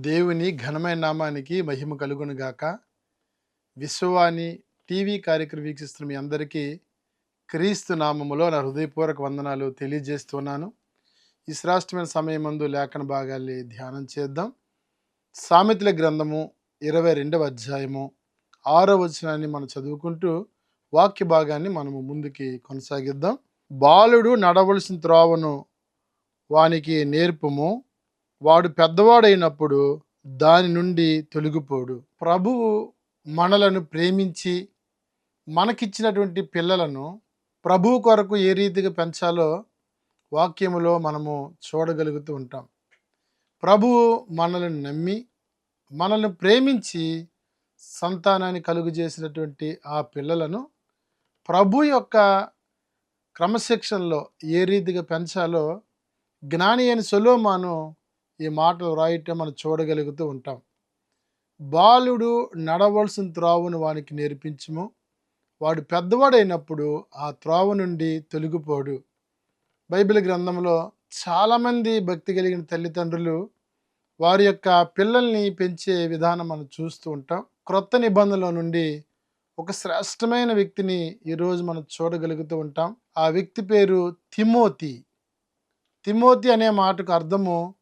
దేవుని ఘనమైన నామానికి మహిమ కలుగును గాక. విశ్వవాణి టీవీ కార్యక్రమం వీక్షిస్తున్న మీ అందరికీ క్రీస్తు నామములో నా హృదయపూర్వక వందనాలు తెలియజేస్తున్నాను ఈ శ్రేష్టమైన సమయం లేఖన భాగాల్ని ధ్యానం చేద్దాం. సామెతల గ్రంథము ఇరవై రెండవ అధ్యాయము ఆరో వచనాన్ని మనం చదువుకుంటూ వాక్య భాగాన్ని మనము ముందుకి కొనసాగిద్దాం. బాలుడు నడవలసిన త్రోవను వానికి నేర్పము. వాడు పెద్దవాడైనప్పుడు దాని నుండి తొలగిపోడు. ప్రభువు మనలను ప్రేమించి మనకిచ్చినటువంటి పిల్లలను ప్రభువు కొరకు ఏ రీతిగా పెంచాలో వాక్యములో మనము చూడగలుగుతూ ఉంటాం. ప్రభువు మనల్ని నమ్మి మనల్ని ప్రేమించి సంతానాన్ని కలుగు చేసినటువంటి ఆ పిల్లలను ప్రభు యొక్క క్రమశిక్షణలో ఏ రీతిగా పెంచాలో జ్ఞాని అయిన సొలోమాను ఈ మాటలు రాయటం మనం చూడగలుగుతూ ఉంటాం. బాలుడు నడవలసిన త్రోవను వానికి నేర్పించము. వాడు పెద్దవాడైనప్పుడు ఆ త్రోవ నుండి తొలగిపోడు. బైబిల్ గ్రంథంలో చాలామంది భక్తి కలిగిన తల్లిదండ్రులు వారి యొక్క పిల్లల్ని పెంచే విధానం మనం చూస్తూ ఉంటాం. క్రొత్త నిబంధనల నుండి ఒక శ్రేష్టమైన వ్యక్తిని ఈరోజు మనం చూడగలుగుతూ ఉంటాం. ఆ వ్యక్తి పేరు తిమోతి. తిమోతి అనే మాటకు అర్థము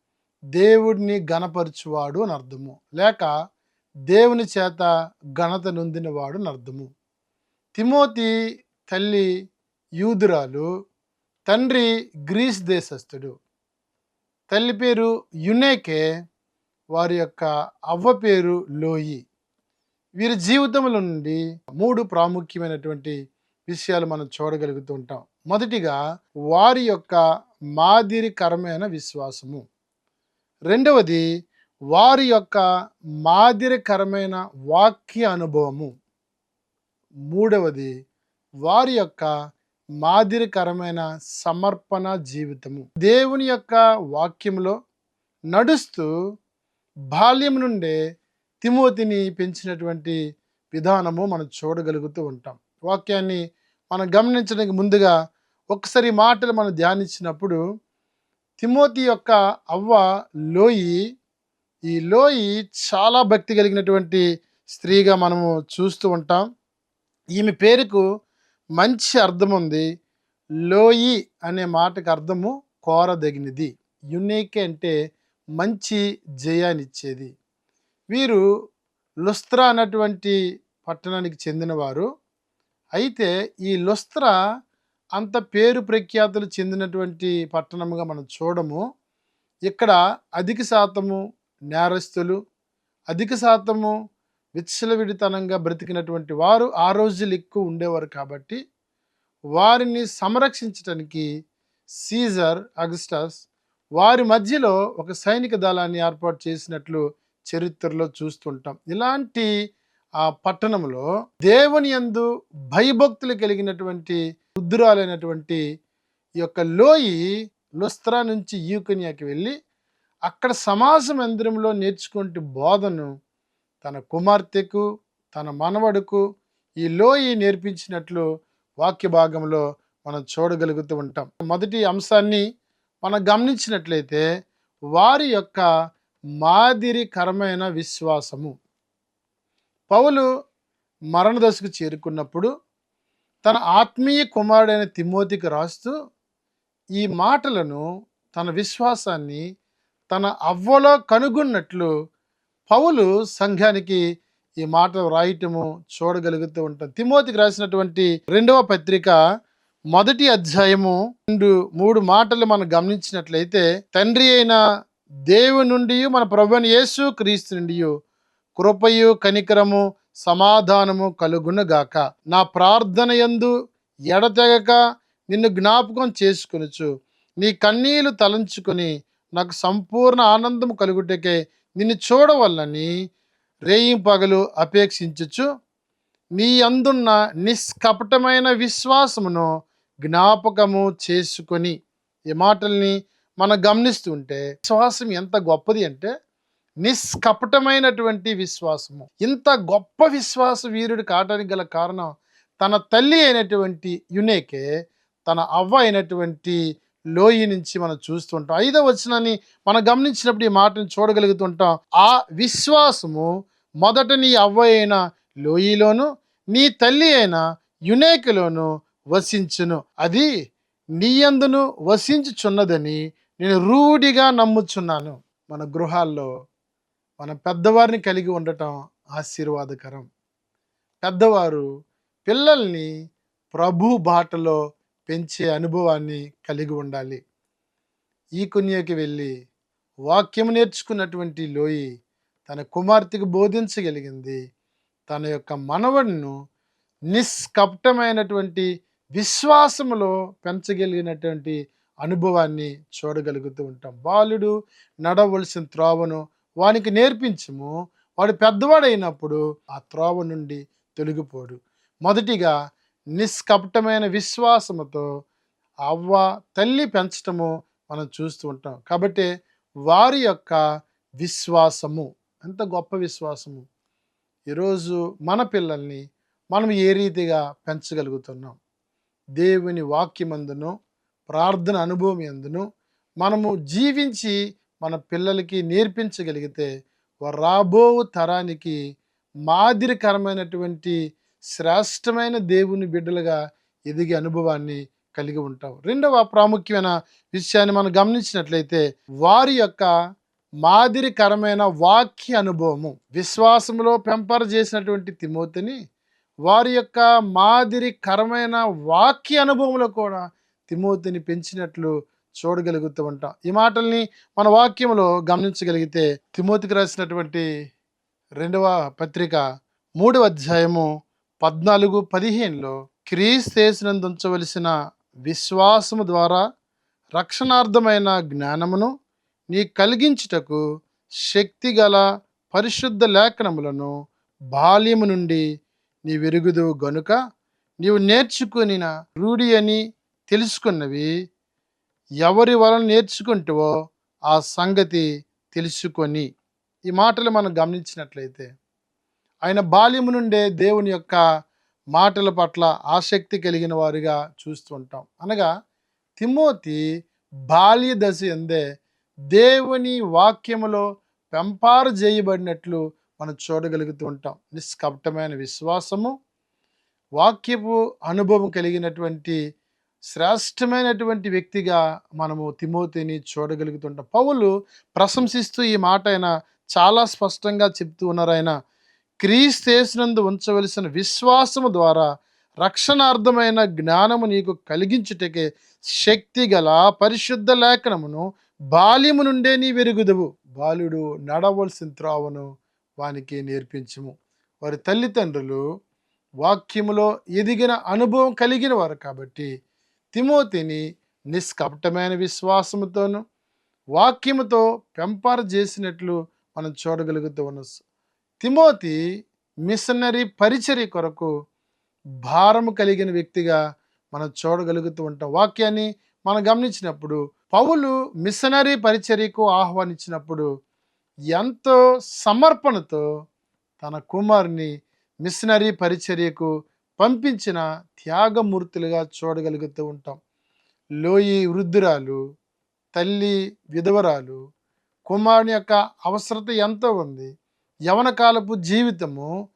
దేవుడిని గణపరచువాడు అని అర్థము. లేక దేవుని చేత ఘనత నొందినవాడు అని అర్థము. తిమోతి తల్లి యూదురాలు తండ్రి గ్రీస్ దేశస్థుడు. తల్లి పేరు యునేకే వారి యొక్క అవ్వ పేరు లోయి. వీరి జీవితంలో నుండి మూడు ప్రాముఖ్యమైనటువంటి విషయాలు మనం చూడగలుగుతూ ఉంటాం. మొదటిగా వారి యొక్క మాదిరికరమైన విశ్వాసము. రెండవది వారి యొక్క మాదిరికరమైన వాక్య అనుభవము. మూడవది వారి యొక్క మాదిరికరమైన సమర్పణ జీవితము. దేవుని యొక్క వాక్యంలో నడుస్తూ బాల్యం నుండే తిమోతిని పెంచినటువంటి విధానము మనం చూడగలుగుతూ ఉంటాం. వాక్యాన్ని మనం గమనించడానికి ముందుగా ఒకసారి మాటలు మనం ధ్యానించినప్పుడు తిమోతి యొక్క అవ్వ లోయి ఈ లోయి చాలా భక్తి కలిగినటువంటి స్త్రీగా మనము చూస్తూ ఉంటాం. ఈమె పేరుకు మంచి అర్థం ఉంది. లోయి అనే మాటకు అర్థము కోరదగినది. యునీక్ అంటే మంచి జయాన్నిచ్చేది వీరు లుస్త్రా అన్నటువంటి పట్టణానికి చెందినవారు. అయితే ఈ లుస్త్రా అంత పేరు ప్రఖ్యాతులు చెందినటువంటి పట్టణముగా మనం చూడము. ఇక్కడ అధిక శాతము నేరస్తులు అధిక శాతము విచ్చలవిడితనంగా బ్రతికినటువంటి వారు ఆ రోజులు ఎక్కువ ఉండేవారు కాబట్టి వారిని సంరక్షించటానికి సీజర్ అగస్టస్ వారి మధ్యలో ఒక సైనిక దళాన్ని ఏర్పాటు చేసినట్లు చరిత్రలో చూస్తుంటాం. ఇలాంటి ఆ పట్టణంలో దేవుని యందు భయభక్తులు కలిగినటువంటి రుద్రాలైనటువంటి ఈ యొక్క లోయి లుస్త్రా నుంచి యూకన్యాకి వెళ్ళి అక్కడ సమాజ మందిరంలో నేర్చుకుంటే బోధను తన కుమార్తెకు తన మనవడుకు ఈ లోయి నేర్పించినట్లు వాక్య భాగంలో మనం చూడగలుగుతూ ఉంటాం. మొదటి అంశాన్ని మనం గమనించినట్లయితే వారి యొక్క మాదిరికరమైన విశ్వాసము. పౌలు మరణ దశకు చేరుకున్నప్పుడు తన ఆత్మీయ కుమారుడైన తిమోతికి రాస్తూ ఈ మాటలను తన విశ్వాసాన్ని తన అవ్వలో కనుగొన్నట్లు పౌలు సంఘానికి ఈ మాటలు రాయటము చూడగలుగుతూ ఉంటాం తిమోతికి రాసినటువంటి రెండవ పత్రిక మొదటి అధ్యాయము రెండు మూడు మాటలు మనం గమనించినట్లయితే తండ్రి అయిన దేవుని నుండి మన ప్రభుని యేసు క్రీస్తు నుండి కృపయు కనికరము సమాధానము కలుగునుగాక. నా ప్రార్థన యందు ఎడతెగక నిన్ను జ్ఞాపకం చేసుకొనుచు నీ కన్నీలు తలంచుకొని నాకు సంపూర్ణ ఆనందం కలుగుటకే నిన్ను చూడవల్లని రేయిం పగలు అపేక్షించచ్చు నీ అందున్న నిష్కపటమైన విశ్వాసమును జ్ఞాపకము చేసుకొని ఈ మాటల్ని మనం గమనిస్తుంటే విశ్వాసం ఎంత గొప్పది అంటే నిష్కపటమైనటువంటి విశ్వాసము. ఇంత గొప్ప విశ్వాస వీరుడు కావడానికి గల కారణం తన తల్లి అయినటువంటి యునేకే తన అవ్వ అయినటువంటి లోయ నుంచి మనం చూస్తుంటాం. ఐదో వచనాన్ని మనం గమనించినప్పుడు ఈ మాటను చూడగలుగుతుంటాం. ఆ విశ్వాసము మొదట నీ అవ్వ అయిన లోయిలోను నీ తల్లి అయిన యునేకలోను వసించును. అది నీయందును వసించుచున్నదని నేను రూఢిగా నమ్ముచున్నాను. మన గృహాల్లో మన పెద్దవారిని కలిగి ఉండటం ఆశీర్వాదకరం. పెద్దవారు పిల్లల్ని ప్రభు బాటలో పెంచే అనుభవాన్ని కలిగి ఉండాలి. ఈ కున్యకి వెళ్ళి వాక్యం నేర్చుకున్నటువంటి లోయి తన కుమార్తెకు బోధించగలిగింది. తన యొక్క మనవడిను నిష్కపటమైనటువంటి విశ్వాసములో పెంచగలిగినటువంటి అనుభవాన్ని చూడగలుగుతూ ఉంటాం. బాలుడు నడవలసిన త్రోవను వానికి నేర్పించము. వాడు పెద్దవాడైనప్పుడు ఆ త్రోవ నుండి తొలగిపోడు. మొదటిగా నిష్కపటమైన విశ్వాసముతో అవ్వ తల్లి పెంచటము మనం చూస్తూ ఉంటాం. కాబట్టి వారి యొక్క విశ్వాసము ఎంత గొప్ప విశ్వాసము. ఈరోజు మన పిల్లల్ని మనం ఏ రీతిగా పెంచగలుగుతున్నాం? దేవుని వాక్యమందును ప్రార్థన అనుభవం ఎందును మనము జీవించి మన పిల్లలకి నేర్పించగలిగితే రాబో తరానికి మాదిరికరమైనటువంటి శ్రేష్టమైన దేవుని బిడ్డలుగా ఎదిగే అనుభవాన్ని కలిగి ఉంటాం రెండవ ప్రాముఖ్యమైన విషయాన్ని మనం గమనించినట్లయితే వారి యొక్క మాదిరికరమైన వాక్య అనుభవము విశ్వాసంలో పెంపర చేసినటువంటి తిమోతిని వారి యొక్క మాదిరికరమైన వాక్య అనుభవంలో కూడా తిమోతిని పెంచినట్లు చూడగలుగుతూ ఉంటాం. ఈ మాటల్ని మన వాక్యంలో గమనించగలిగితే తిమోతికి రాసినటువంటి రెండవ పత్రిక మూడవ అధ్యాయము పద్నాలుగు పదిహేనులో క్రీస్తేసినందు ఉంచవలసిన విశ్వాసము ద్వారా రక్షణార్థమైన జ్ఞానమును నీ కలిగించుటకు శక్తి గల పరిశుద్ధ లేఖనములను బాల్యము నుండి నీ వెరుగుదు గనుక నీవు నేర్చుకునిన రూఢి అని తెలుసుకున్నవి ఎవరి వలన నేర్చుకుంటావో ఆ సంగతి తెలుసుకొని ఈ మాటలు మనం గమనించినట్లయితే ఆయన బాల్యము నుండే దేవుని యొక్క మాటల పట్ల ఆసక్తి కలిగిన వారిగా చూస్తూ ఉంటాం. అనగా తిమోతి బాల్య దశ ఎందే దేవుని వాక్యములో పెంపారు చేయబడినట్లు మనం చూడగలుగుతూ ఉంటాం. నిష్కపటమైన విశ్వాసము వాక్యపు అనుభవం కలిగినటువంటి శ్రేష్టమైనటువంటి వ్యక్తిగా మనము తిమోతిని చూడగలుగుతుంటాం. పౌలు ప్రశంసిస్తూ ఈ మాట ఆయన చాలా స్పష్టంగా చెప్తూ ఉన్నారు. ఆయన క్రీస్తేసినందు ఉంచవలసిన విశ్వాసము ద్వారా రక్షణార్థమైన జ్ఞానము నీకు కలిగించుటకే శక్తి గల పరిశుద్ధ లేఖనమును బాల్యము నుండే నీ వెరుగుదువు. బాలుడు నడవలసిన త్రోవను వానికి నేర్పించము. వారి తల్లిదండ్రులు వాక్యములో ఎదిగిన అనుభవం కలిగిన వారు కాబట్టి తిమోతిని నిష్కపటమైన విశ్వాసముతోను వాక్యముతో పెంపారు చేసినట్లు మనం చూడగలుగుతూ ఉన్న. తిమోతి మిషనరీ పరిచర్య కొరకు భారము కలిగిన వ్యక్తిగా మనం చూడగలుగుతూ ఉంటాం. వాక్యాన్ని మనం గమనించినప్పుడు పౌలు మిషనరీ పరిచర్యకు ఆహ్వానించినప్పుడు ఎంతో సమర్పణతో తన కుమారుని మిషనరీ పరిచర్యకు పంపించిన త్యాగమూర్తులుగా చూడగలుగుతూ ఉంటాం. లోయి వృద్ధురాలు తల్లి విధవరాలు కుమారుని యొక్క అవసరత ఎంతో ఉంది యవన కాలపు జీవితము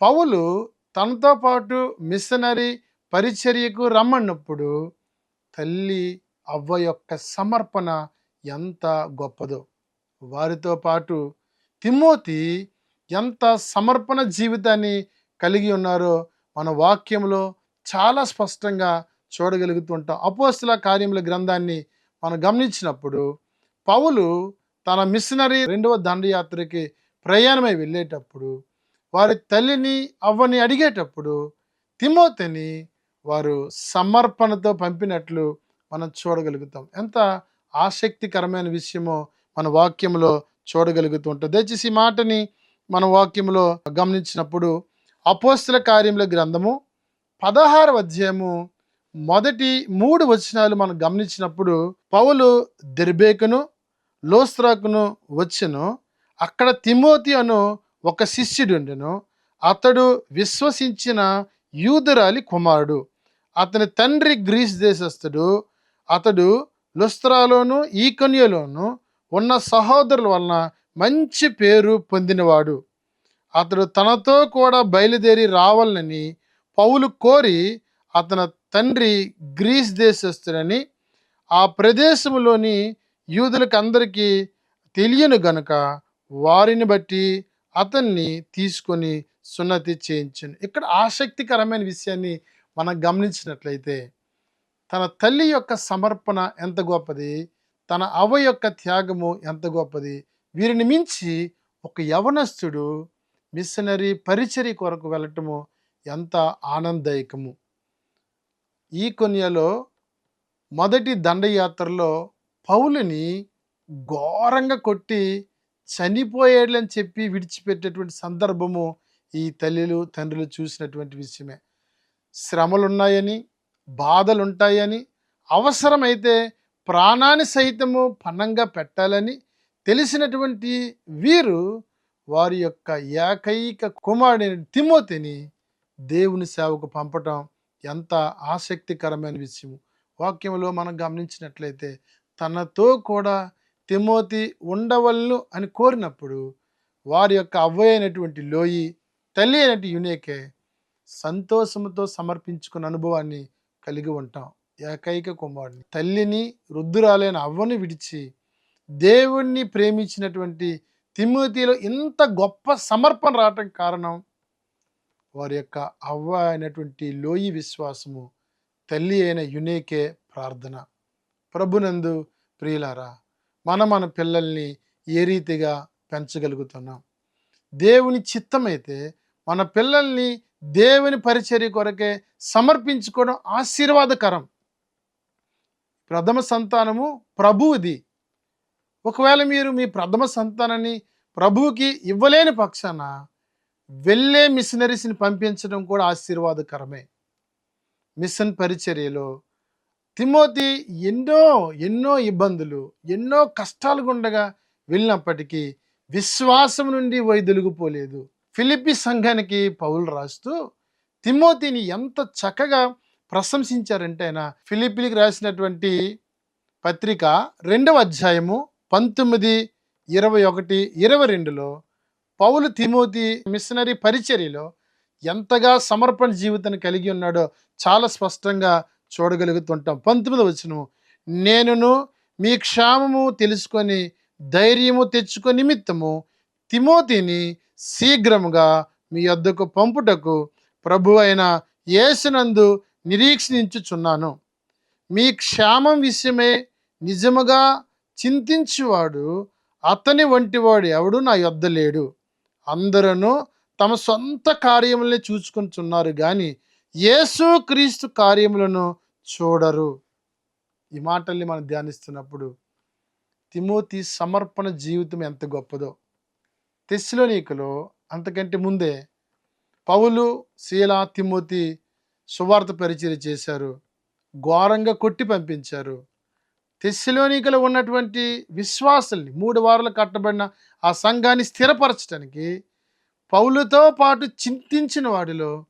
పౌలు తనతో పాటు మిషనరీ పరిచర్యకు రమ్మన్నప్పుడు తల్లి అవ్వ యొక్క సమర్పణ ఎంత గొప్పదో. వారితో పాటు తిమోతి ఎంత సమర్పణ జీవితాన్ని కలిగి ఉన్నారో మన వాక్యంలో చాలా స్పష్టంగా చూడగలుగుతుంటాం. అపోస్తుల కార్యముల గ్రంథాన్ని మనం గమనించినప్పుడు పౌలు తన మిషనరీ రెండవ దండయాత్రకి ప్రయాణమై వెళ్ళేటప్పుడు వారి తల్లిని అవ్వని అడిగేటప్పుడు తిమోతిని వారు సమర్పణతో పంపినట్లు మనం చూడగలుగుతాం. ఎంత ఆసక్తికరమైన విషయమో మన వాక్యంలో చూడగలుగుతూ ఉంటాం దయచేసి ఈ మాటని మన వాక్యంలో గమనించినప్పుడు అపోస్తుల కార్యముల గ్రంథము పదహారు అధ్యాయము మొదటి మూడు వచనాలు మనం గమనించినప్పుడు పౌలు దెర్బేకును లోస్త్రాకును వచ్చును. అక్కడ తిమోతి అను ఒక శిష్యుడుండెను అతడు విశ్వసించిన యూదురాలి కుమారుడు. అతని తండ్రి గ్రీస్ దేశస్థుడు. అతడు లుస్త్రాలోను ఈకన్యలోను ఉన్న సహోదరుల వలన మంచి పేరు పొందినవాడు. అతడు తనతో కూడా బయలుదేరి రావాలని పౌలు కోరి అతని తండ్రి గ్రీస్ దేశస్తుడని ఆ ప్రదేశంలోని యూదులకు అందరికీ తెలియను గనుక వారిని బట్టి అతన్ని తీసుకొని సున్నతి చేయించను. ఇక్కడ ఆసక్తికరమైన విషయాన్ని మనం గమనించినట్లయితే తన తల్లి యొక్క సమర్పణ ఎంత గొప్పది తన అవ యొక్క త్యాగము ఎంత గొప్పది వీరిని మించి ఒక యవనస్తుడు మిషనరీ పరిచర్య కొరకు వెళ్ళటము ఎంత ఆనందదాయకము. ఈ కొన్యలో మొదటి దండయాత్రలో పౌలుని ఘోరంగా కొట్టి చనిపోయాడని చెప్పి విడిచిపెట్టేటువంటి సందర్భము ఈ తల్లిలు తండ్రులు చూసినటువంటి విషయమే. శ్రమలున్నాయని బాధలుంటాయని అవసరమైతే ప్రాణాన్ని సైతము పన్నంగా పెట్టాలని తెలిసినటువంటి వీరు వారి యొక్క ఏకైక కుమారుడైన తిమోతిని దేవుని సేవకు పంపటం ఎంత ఆసక్తికరమైన విషయం వాక్యంలో మనం గమనించినట్లయితే తనతో కూడా తిమోతి ఉండవలను అని కోరినప్పుడు వారి యొక్క అవ్వ అయినటువంటి లోయి తల్లి అయినటువంటి యునేకే సంతోషంతో సమర్పించుకున్న అనుభవాన్ని కలిగి ఉంటాం. ఏకైక కుమారుడిని తల్లిని రుద్దురాలైన అవ్వని విడిచి దేవుణ్ణి ప్రేమించినటువంటి తిమ్మతిలో ఇంత గొప్ప సమర్పణ రావటం కారణం వారి యొక్క అవ్వ అయినటువంటి లోయి విశ్వాసము తల్లి అయిన యునేకే ప్రార్థన. ప్రభునందు ప్రియులారా మన మన పిల్లల్ని ఏ రీతిగా పెంచగలుగుతున్నాం? దేవుని చిత్తమైతే మన పిల్లల్ని దేవుని పరిచర్య కొరకే సమర్పించుకోవడం ఆశీర్వాదకరం. ప్రథమ సంతానము ప్రభువుది. ఒకవేళ మీరు మీ ప్రథమ సంతానాన్ని ప్రభువుకి ఇవ్వలేని పక్షాన వెళ్ళే మిషనరీస్ని పంపించడం కూడా ఆశీర్వాదకరమే. మిషన్ పరిచర్యలో తిమోతి ఎన్నో ఎన్నో ఇబ్బందులు ఎన్నో కష్టాలు గుండగా వెళ్ళినప్పటికీ విశ్వాసం నుండి వైదొలిగిపోలేదు. ఫిలిపి సంఘానికి పౌలు రాస్తూ తిమోతిని ఎంత చక్కగా ప్రశంసించారంటే ఆయన ఫిలిపిలికి రాసినటువంటి పత్రిక రెండవ అధ్యాయము పంతొమ్మిది ఇరవై ఒకటి ఇరవై రెండులో పౌలు తిమోతి మిషనరీ పరిచర్యలో ఎంతగా సమర్పణ జీవితాన్ని కలిగి ఉన్నాడో చాలా స్పష్టంగా చూడగలుగుతుంటాం. పంతొమ్మిది వచ్చిన నేనును మీ క్షేమము తెలుసుకొని ధైర్యము తెచ్చుకొని నిమిత్తము తిమోతిని శీఘ్రముగా మీ వద్దకు పంపుటకు ప్రభు అయిన యేసునందు నిరీక్షించుచున్నాను. మీ క్షేమం విషయమే నిజముగా చింతించువాడు అతని వంటివాడు ఎవడు నా యొద్ద లేడు. అందరూ తమ సొంత కార్యములనే చూసుకుంటున్నారు కానీ యేసు క్రీస్తు కార్యములను చూడరు. ఈ మాటల్ని మనం ధ్యానిస్తున్నప్పుడు తిమోతి సమర్పణ జీవితం ఎంత గొప్పదో. తెస్లోనికలో అంతకంటే ముందే పౌలు శీల తిమోతి సువార్త పరిచయం చేశారు. ఘోరంగా కొట్టి పంపించారు. తెస్సిలోనికలో ఉన్నటువంటి విశ్వాసుల్ని మూడు వారాలు కట్టబడిన ఆ సంఘాన్ని స్థిరపరచడానికి పౌలుతో పాటు చింతించిన వాడిలో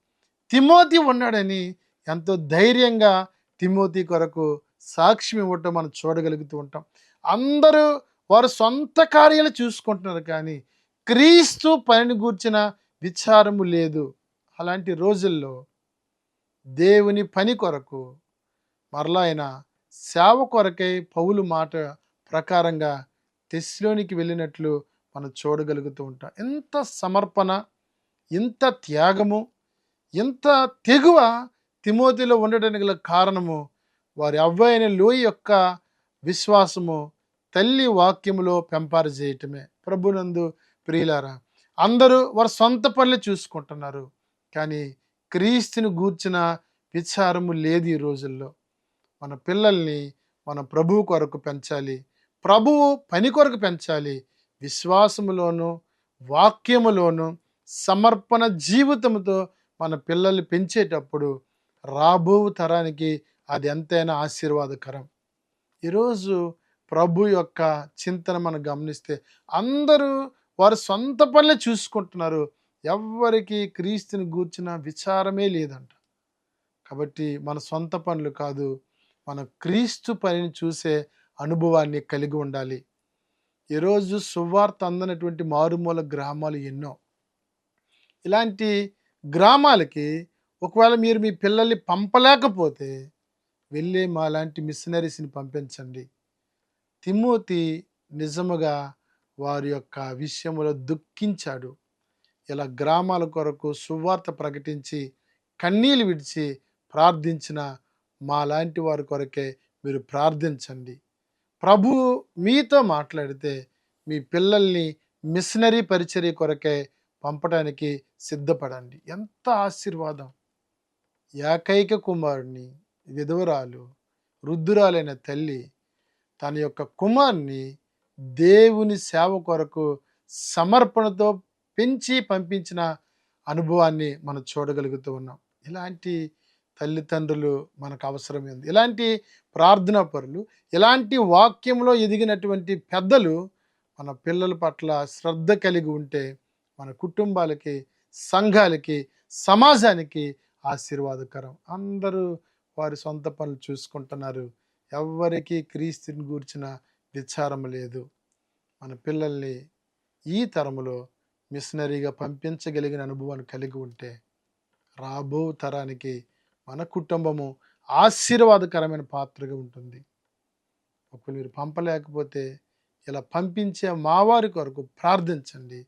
తిమోతి ఉన్నాడని ఎంతో ధైర్యంగా తిమోతి కొరకు సాక్ష్యం ఇవ్వటం మనం చూడగలుగుతూ ఉంటాం. అందరూ వారు సొంత కార్యాలు చూసుకుంటున్నారు కానీ క్రీస్తు పనిని గూర్చిన విచారము లేదు. అలాంటి రోజుల్లో దేవుని పని కొరకు మరలా ఆయన సేవ కొరకై పౌలు మాట ప్రకారంగా తెస్లోనికి వెళ్ళినట్లు మనం చూడగలుగుతూ ఉంటాం. ఎంత సమర్పణ ఇంత త్యాగము ఇంత తెగువ తిమోతిలో ఉండడానికి గల కారణము వారి అవ్వైన లోయ యొక్క విశ్వాసము తల్లి వాక్యములో పెంపారు చేయటమే. ప్రభునందు ప్రియులారా అందరూ వారి సొంత పనులు చూసుకుంటున్నారు కానీ క్రీస్తుని గూర్చిన విచారము లేదు ఈ రోజుల్లో. మన పిల్లల్ని మన ప్రభువు కొరకు పెంచాలి. ప్రభువు పని కొరకు పెంచాలి. విశ్వాసములోను వాక్యములోను సమర్పణ జీవితంతో మన పిల్లల్ని పెంచేటప్పుడు రాబో తరానికి అది ఎంతైనా ఆశీర్వాదకరం. ఈరోజు ప్రభు యొక్క చింతన మనం గమనిస్తే అందరూ వారి సొంత పనులే చూసుకుంటున్నారు. ఎవరికి క్రీస్తుని గూర్చిన విచారమే లేదంట. కాబట్టి మన సొంత పనులు కాదు మనం క్రీస్తు పనిని చూసే అనుభవాన్ని కలిగి ఉండాలి. ఈరోజు సువార్త అందనటువంటి మారుమూల గ్రామాలు ఎన్నో. ఇలాంటి గ్రామాలకి ఒకవేళ మీరు మీ పిల్లల్ని పంపలేకపోతే వెళ్ళి మా లాంటి మిషనరీస్ని పంపించండి. తిమోతి నిజముగా వారి యొక్క విషయంలో దుఃఖించాడు. ఇలా గ్రామాల కొరకు సువార్త ప్రకటించి కన్నీళ్ళు విడిచి ప్రార్థించిన మాలాంటి వారి కొరకే మీరు ప్రార్థించండి. ప్రభు మీతో మాట్లాడితే మీ పిల్లల్ని మిషనరీ పరిచర్య కొరకే పంపడానికి సిద్ధపడండి. ఎంత ఆశీర్వాదం! ఏకైక కుమారుని విధవరాలు వృద్ధురాలైన తల్లి తన యొక్క కుమార్ని దేవుని సేవ కొరకు సమర్పణతో పెంచి పంపించిన అనుభవాన్ని మనం చూడగలుగుతూ ఉన్నాం. ఇలాంటి తల్లిదండ్రులు మనకు అవసరమైంది ఇలాంటి ప్రార్థనా పరులు ఇలాంటి వాక్యంలో ఎదిగినటువంటి పెద్దలు మన పిల్లల పట్ల శ్రద్ధ కలిగి ఉంటే మన కుటుంబాలకి సంఘాలకి సమాజానికి ఆశీర్వాదకరం. అందరూ వారి సొంత పనులు చూసుకుంటున్నారు. ఎవ్వరికీ క్రీస్తుని గూర్చిన విచారం లేదు. మన పిల్లల్ని ఈ తరములో మిషనరీగా పంపించగలిగిన అనుభవాన్ని కలిగి ఉంటే రాబో తరానికి మన కుటుంబము ఆశీర్వాదకరమైన పాత్రగా ఉంటుంది. ఒకవేళ మీరు పంపలేకపోతే ఇలా పంపించే మా వారి కొరకు ప్రార్థించండి.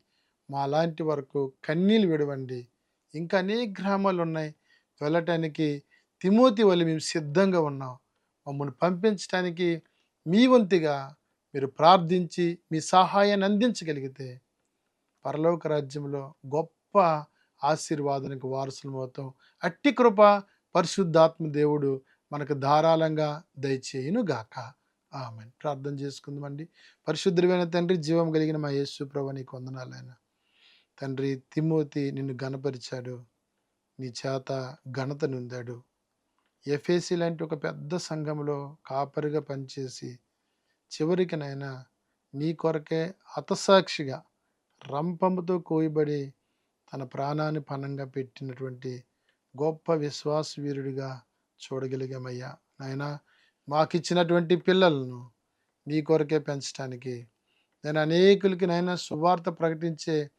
మా లాంటి వరకు కన్నీళ్ళు విడవండి. ఇంకా అనేక గ్రామాలు ఉన్నాయి. వెళ్ళటానికి తిమోతి వల్ల మేము సిద్ధంగా ఉన్నాం. మమ్మల్ని పంపించడానికి మీ వంతుగా మీరు ప్రార్థించి మీ సహాయాన్ని అందించగలిగితే పరలోక రాజ్యంలో గొప్ప ఆశీర్వాదానికి వారసులు మొత్తం అట్టి కృప పరిశుద్ధాత్మ దేవుడు మనకు ధారాళంగా దయచేయును గాక ఆమె ప్రార్థన చేసుకుందామండి. పరిశుద్ధమైన తండ్రి జీవం కలిగిన మా యేసు ప్రభు నీకు వందనాలైనా. తండ్రి తిమోతి నిన్ను గణపరిచాడు నీ చేత ఘనత నిందాడు. ఎఫేసి లాంటి ఒక పెద్ద సంఘంలో కాపరిగా పనిచేసి చివరికినైనా నీ కొరకే హతసాక్షిగా రంపముతో కోయబడి తన ప్రాణాన్ని పణంగా పెట్టినటువంటి గొప్ప విశ్వాస వీరుడిగా చూడగలిగామయ్యా. నాయన మాకు ఇచ్చినటువంటి పిల్లలను మీ కొరకే పెంచడానికి నేను అనేకులకి నైనా సువార్త ప్రకటించే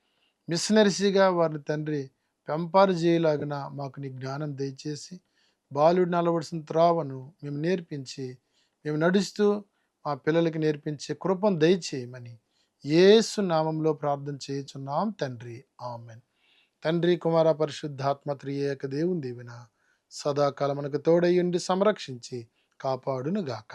మిషనరీసీగా వారిని తండ్రి పెంపారు చేయలాగిన మాకు నీ జ్ఞానం దయచేసి బాలుడు నలవలసిన త్రావను మేము నేర్పించి మేము నడుస్తూ మా పిల్లలకి నేర్పించే కృపను దయచేయమని ఏసు నామంలో ప్రార్థన చేయుచున్నాం తండ్రి. ఆమెన్. తండ్రి కుమార పరిశుద్ధాత్మ త్రియేక దేవుని దేవిన. సదాకాలం మనకు సంరక్షించి కాపాడునుగాక.